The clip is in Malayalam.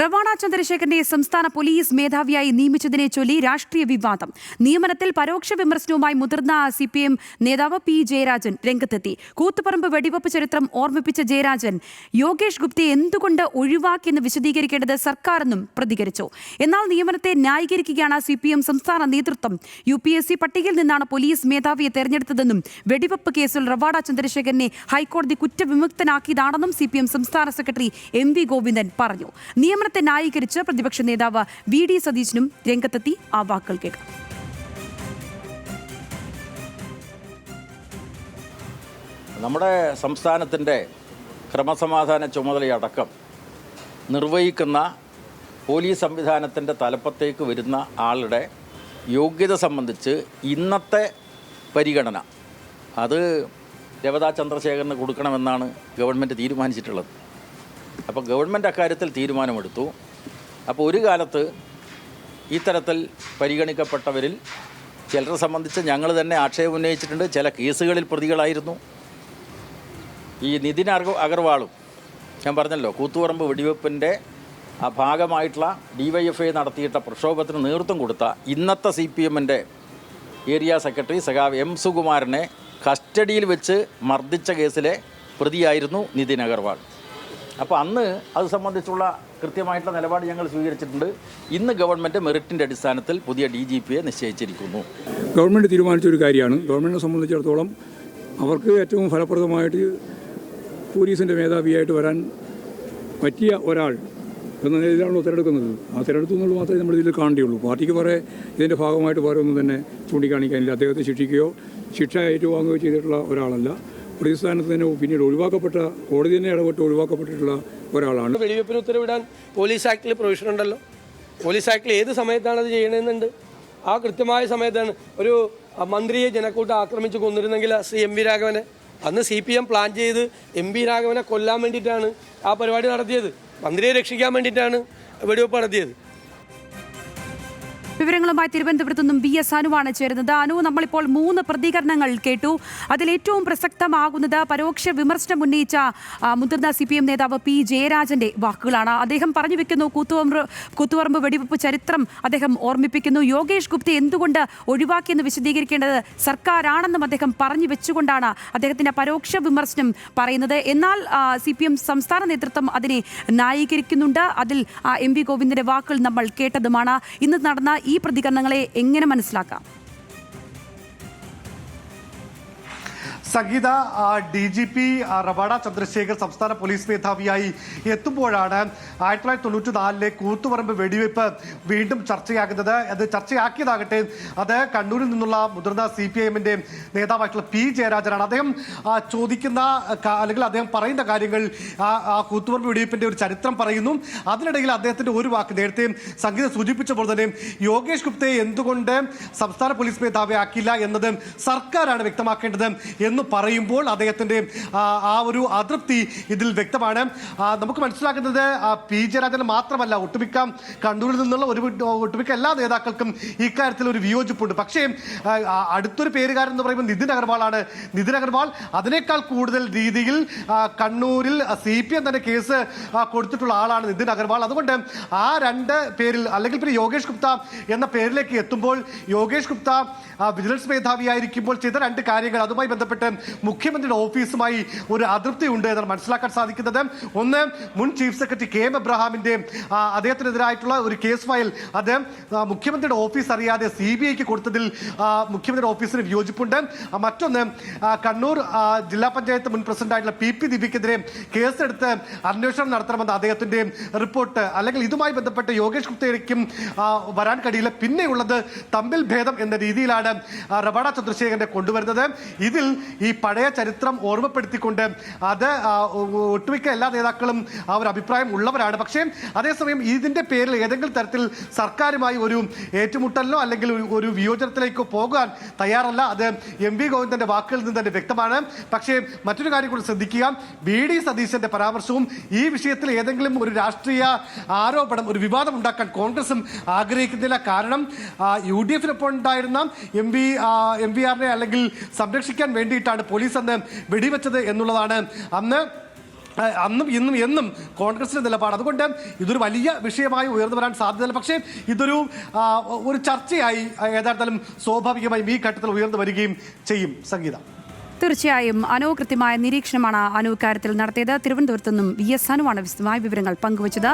റവാണ ചന്ദ്രശേഖരനെ സംസ്ഥാന പോലീസ് മേധാവിയായി നിയമിച്ചതിനെ ചൊല്ലി രാഷ്ട്രീയ വിവാദം. നിയമനത്തിൽ പരോക്ഷ വിമർശനവുമായി മുതിർന്ന സി പി എം നേതാവ് പി ജയരാജൻ രംഗത്തെത്തി. കൂത്തുപറമ്പ് വെടിവെപ്പ് ചരിത്രം ഓർമ്മിപ്പിച്ച ജയരാജൻ യോഗേഷ് ഗുപ്തയെ എന്തുകൊണ്ട് ഒഴിവാക്കിയെന്ന് വിശദീകരിക്കേണ്ടത് സർക്കാരെന്നും പ്രതികരിച്ചു. എന്നാൽ നിയമനത്തെ ന്യായീകരിക്കുകയാണ് സി പി എം സംസ്ഥാന നേതൃത്വം. യു പി എസ് സി പട്ടികയിൽ നിന്നാണ് പോലീസ് മേധാവിയെ തെരഞ്ഞെടുത്തതെന്നും വെടിവെപ്പ് കേസിൽ റവാഡ ചന്ദ്രശേഖരനെ ഹൈക്കോടതി കുറ്റവിമുക്തനാക്കിയതാണെന്നും സി പി എം സംസ്ഥാന സെക്രട്ടറി എം വി ഗോവിന്ദൻ പറഞ്ഞു. നിയമനത്തെ ന്യായീകരിച്ച് പ്രതിപക്ഷ നേതാവ് വി ഡി സതീശനും രംഗത്തെത്തി ആ വാക്കുകൾ കേൾക്കാം നമ്മുടെ സംസ്ഥാനത്തിന്റെ ക്രമസമാധാന ചുമതലയടക്കം നിർവഹിക്കുന്ന പോലീസ് സംവിധാനത്തിന്റെ തലപ്പത്തേക്ക് വരുന്ന ആളുടെ യോഗ്യത സംബന്ധിച്ച് ഇന്നത്തെ പരിഗണന. അത് രവതാ ചന്ദ്രശേഖരന് കൊടുക്കണമെന്നാണ് ഗവൺമെന്റ് തീരുമാനിച്ചിട്ടുള്ളത്. അപ്പോൾ ഗവൺമെന്റ് അക്കാര്യത്തിൽ തീരുമാനമെടുത്തു. അപ്പോൾ ഒരു കാലത്ത് ഇത്തരത്തിൽ പരിഗണിക്കപ്പെട്ടവരിൽ ചിലരെ സംബന്ധിച്ച് ഞങ്ങൾ തന്നെ ആക്ഷേപം ഉന്നയിച്ചിട്ടുണ്ട്. ചില കേസുകളിൽ പ്രതികളായിരുന്നു. ഈ നിതിൻ അഗർ അഗർവാളും ഞാൻ പറഞ്ഞല്ലോ കൂത്തുപറമ്പ് വെടിവെപ്പിന്റെ ആ ഭാഗമായിട്ടുള്ള ഡി വൈ എഫ് ഐ നടത്തിയിട്ട പ്രക്ഷോഭത്തിന് നേതൃത്വം കൊടുത്ത ഇന്നത്തെ സി പി എമ്മിന്റെ ഏരിയ സെക്രട്ടറി സഖാവ് എം സുകുമാരനെ കസ്റ്റഡിയിൽ വെച്ച് മർദ്ദിച്ച കേസിലെ പ്രതിയായിരുന്നു നിതിൻ അഗർവാൾ. അപ്പോൾ അന്ന് അത് സംബന്ധിച്ചുള്ള കൃത്യമായിട്ടുള്ള നിലപാട് ഞങ്ങൾ സ്വീകരിച്ചിട്ടുണ്ട്. ഇന്ന് ഗവൺമെന്റ് മെറിറ്റിന്റെ അടിസ്ഥാനത്തിൽ പുതിയ ഡി ജി പിയെ നിശ്ചയിച്ചിരിക്കുന്നു. ഗവൺമെന്റ് തീരുമാനിച്ചൊരു കാര്യമാണ്. ഗവൺമെന്റിനെ സംബന്ധിച്ചിടത്തോളം അവർക്ക് ഏറ്റവും ഫലപ്രദമായിട്ട് പോലീസിന്റെ മേധാവിയായിട്ട് വരാൻ പറ്റിയ ഒരാൾ എന്ന നിലയിലാണല്ലോ തിരഞ്ഞെടുക്കുന്നത് ആ തിരഞ്ഞെടുത്തു എന്നുള്ളത് മാത്രമേ നമ്മൾ ഇതിൽ കാണേണ്ടിയുള്ളൂ പാർട്ടിക്ക് പറയേ ഇതിന്റെ ഭാഗമായിട്ട് വേറെ തന്നെ ചൂണ്ടിക്കാണിക്കാനില്ല. അദ്ദേഹത്തെ ശിക്ഷിക്കുകയോ ശിക്ഷ ഏറ്റുവാങ്ങുകയോ ചെയ്തിട്ടുള്ള ഒരാളല്ല. പ്രതിസ്ഥാനത്ത് തന്നെ പിന്നീട് ഒഴിവാക്കപ്പെട്ട കോടതി തന്നെ ഇടപെട്ട് ഒഴിവാക്കപ്പെട്ടിട്ടുള്ള ഒരാളാണ്. വെടിവെപ്പിന് ഉത്തരവിടാൻ പോലീസ് ആക്ടിൽ പ്രൊവിഷൻ ഉണ്ടല്ലോ. പോലീസ് ആക്ടിൽ ഏത് സമയത്താണ് അത് ചെയ്യണമെന്നുണ്ട് ആ കൃത്യമായ സമയത്താണ് ഒരു മന്ത്രിയെ ജനക്കൂട്ടം ആക്രമിച്ച് കൊന്നിരുന്നെങ്കിൽ ശ്രീ എം വി രാഘവനെ. അന്ന് സി പി എം പ്ലാൻ ചെയ്ത് എം വി രാഘവനെ കൊല്ലാൻ വേണ്ടിയിട്ടാണ് ആ പരിപാടി നടത്തിയത്. മന്ത്രിയെ രക്ഷിക്കാൻ വേണ്ടിയിട്ടാണ് വെടിവെപ്പ് നടത്തിയത്. വിവരങ്ങളുമായി തിരുവനന്തപുരത്ത് നിന്നും ബി എസ് അനുവാണ് ചേരുന്നത്. അനു നമ്മളിപ്പോൾ മൂന്ന് പ്രതികരണങ്ങൾ കേട്ടു. അതിൽ ഏറ്റവും പ്രസക്തമാകുന്നത് പരോക്ഷ വിമർശനം ഉന്നയിച്ച മുതിർന്ന സി പി എം നേതാവ് പി ജയരാജന്റെ വാക്കുകളാണ്. അദ്ദേഹം പറഞ്ഞു വെക്കുന്നു കൂത്തുപറമ്പ് കൂത്തുപറമ്പ് വെടിവെപ്പ് ചരിത്രം അദ്ദേഹം ഓർമ്മിപ്പിക്കുന്നു. യോഗേഷ് ഗുപ്തെ എന്തുകൊണ്ട് ഒഴിവാക്കിയെന്ന് വിശദീകരിക്കേണ്ടത് സർക്കാരാണെന്നും അദ്ദേഹം പറഞ്ഞു വെച്ചുകൊണ്ടാണ് അദ്ദേഹത്തിന്റെ പരോക്ഷ വിമർശനം പറയുന്നത്. എന്നാൽ സി സംസ്ഥാന നേതൃത്വം അതിനെ ന്യായീകരിക്കുന്നുണ്ട്. അതിൽ എം വി ഗോവിന്ദന്റെ വാക്കുകൾ നമ്മൾ കേട്ടതുമാണ്. ഇന്ന് നടന്ന ഈ പ്രതികരണങ്ങളെ എങ്ങനെ മനസ്സിലാക്കാം? Sangeetha D G P Ravada Chandrasekhar സംസ്ഥാന പോലീസ് മേധാവിയായി എത്തുമ്പോഴാണ് ആയിരത്തി തൊള്ളായിരത്തി തൊണ്ണൂറ്റി നാലിലെ കൂത്തുപറമ്പ് വെടിവെപ്പ് വീണ്ടും ചർച്ചയാകുന്നത്. അത് ചർച്ചയാക്കിയതാകട്ടെ അത് കണ്ണൂരിൽ നിന്നുള്ള മുതിർന്ന സി പി ഐ എമ്മിന്റെ നേതാവായിട്ടുള്ള പി ജയരാജനാണ്. അദ്ദേഹം ചോദിക്കുന്ന അല്ലെങ്കിൽ അദ്ദേഹം പറയുന്ന കാര്യങ്ങൾ ആ കൂത്തുപറമ്പ് വെടിവെപ്പിന്റെ ഒരു ചരിത്രം പറയുന്നു. അതിനിടയിൽ അദ്ദേഹത്തിന്റെ ഒരു വാക്ക് നേരത്തെ സംഗീതം സൂചിപ്പിച്ചപ്പോൾ തന്നെ യോഗേഷ് ഗുപ്തയെ എന്തുകൊണ്ട് സംസ്ഥാന പോലീസ് മേധാവിയാക്കില്ല എന്നത് സർക്കാരാണ് വ്യക്തമാക്കേണ്ടത് എന്ന് പറയുമ്പോൾ അദ്ദേഹത്തിന്റെ ആ, ഒരു അതൃപ്തി ഇതിൽ വ്യക്തമാണ്. നമുക്ക് മനസ്സിലാക്കുന്നത് പി ജയരാജന് മാത്രമല്ല ഒട്ടുമിക്ക കണ്ണൂരിൽ നിന്നുള്ള ഒരു ഒട്ടുമിക്ക എല്ലാ നേതാക്കൾക്കും ഇക്കാര്യത്തിൽ ഒരു വിയോജിപ്പുണ്ട്. പക്ഷേ അടുത്തൊരു പേരുകാരൻ എന്ന് പറയുമ്പോൾ നിതിൻ അഗർവാളാണ്. നിതിൻ അഗർവാൾ അതിനേക്കാൾ കൂടുതൽ രീതിയിൽ കണ്ണൂരിൽ സി പി എം തന്നെ കേസ് കൊടുത്തിട്ടുള്ള ആളാണ് നിതിൻ അഗർവാൾ. അതുകൊണ്ട് ആ രണ്ട് പേരിൽ അല്ലെങ്കിൽ പിന്നെ യോഗേഷ് ഗുപ്ത എന്ന പേരിലേക്ക് എത്തുമ്പോൾ യോഗേഷ് ഗുപ്ത വിജിലൻസ് മേധാവിയായിരിക്കുമ്പോൾ ചെയ്ത രണ്ട് കാര്യങ്ങൾ അതുമായി ബന്ധപ്പെട്ട് മുഖ്യമന്ത്രിയുടെ ഓഫീസുമായി ഒരു അതൃപ്തി ഉണ്ട് എന്നാണ് മനസ്സിലാക്കാൻ സാധിക്കുന്നത്. ഒന്ന് മുൻ ചീഫ് സെക്രട്ടറി കെ എം എബ്രഹാമിന്റെ ആ, അദ്ദേഹത്തിനെതിരായിട്ടുള്ള ഒരു കേസ് ഫയൽ. അദ്ദേഹം മുഖ്യമന്ത്രിയുടെ ഓഫീസ് അറിയാതെ സി ബി ഐക്ക് കൊടുത്തതിൽ മുഖ്യമന്ത്രിയുടെ ഓഫീസിന് വിയോജിപ്പുണ്ട്. മറ്റൊന്ന് കണ്ണൂർ ജില്ലാ പഞ്ചായത്ത് മുൻ പ്രസിഡന്റായിട്ടുള്ള പി പി ദീപിക്കെതിരെ കേസെടുത്ത് അന്വേഷണം നടത്തണമെന്ന അദ്ദേഹത്തിന്റെ റിപ്പോർട്ട്. അല്ലെങ്കിൽ ഇതുമായി ബന്ധപ്പെട്ട് യോഗേഷ് ഗുപ്തയ്ക്കും വരാൻ കഴിയില്ല. പിന്നെയുള്ളത് തമ്മിൽ ഭേദം എന്ന രീതിയിലാണ് റബാഡ ചന്ദ്രശേഖരനെ കൊണ്ടുവരുന്നത്. ഇതിൽ ഈ പഴയ ചരിത്രം ഓർമ്മപ്പെടുത്തിക്കൊണ്ട് അത് ഒട്ടുമിക്ക എല്ലാ നേതാക്കളും ആ ഒരു അഭിപ്രായം ഉള്ളവരാണ്. പക്ഷേ അതേസമയം ഇതിന്റെ പേരിൽ ഏതെങ്കിലും തരത്തിൽ സർക്കാരുമായി ഒരു ഏറ്റുമുട്ടലിനോ അല്ലെങ്കിൽ ഒരു- വിയോജനത്തിലേക്കോ പോകാൻ തയ്യാറല്ല. അത് എം വി ഗോവിന്ദന്റെ വാക്കുകളിൽ നിന്ന് തന്നെ വ്യക്തമാണ്. പക്ഷേ മറ്റൊരു കാര്യം കൂടി ശ്രദ്ധിക്കുക. ബി ഡി സതീശന്റെ പരാമർശവും ഈ വിഷയത്തിൽ ഏതെങ്കിലും ഒരു രാഷ്ട്രീയ ആരോപണം ഒരു വിവാദം ഉണ്ടാക്കാൻ കോൺഗ്രസും ആഗ്രഹിക്കുന്നില്ല. കാരണം യു ഡി എഫിനൊപ്പം ഉണ്ടായിരുന്ന എം വി എം വി ആറിനെ അല്ലെങ്കിൽ സംരക്ഷിക്കാൻ വേണ്ടിയിട്ടാണ് പോലീസ് അന്ന് വെടിവെച്ചത് എന്നുള്ളതാണ്. അന്ന് അന്നും ഇന്നും എന്നും കോൺഗ്രസിന്റെ നിലപാട്. അതുകൊണ്ട് ഇതൊരു വലിയ വിഷയമായി ഉയർന്നു വരാൻ സാധ്യതയില്ല. പക്ഷേ ഇതൊരു ഒരു ചർച്ചയായി ഏതായിരുന്നാലും സ്വാഭാവികമായും ഈ ഘട്ടത്തിൽ ഉയർന്നു വരികയും ചെയ്യും സംഗീത. തീർച്ചയായും അനു കൃത്യമായ നിരീക്ഷണമാണ് അനു കാര്യത്തിൽ നടത്തിയത്. തിരുവനന്തപുരത്ത് നിന്നും വി എസ് അനുവാണ് വിശദമായ വിവരങ്ങൾ പങ്കുവച്ചത്.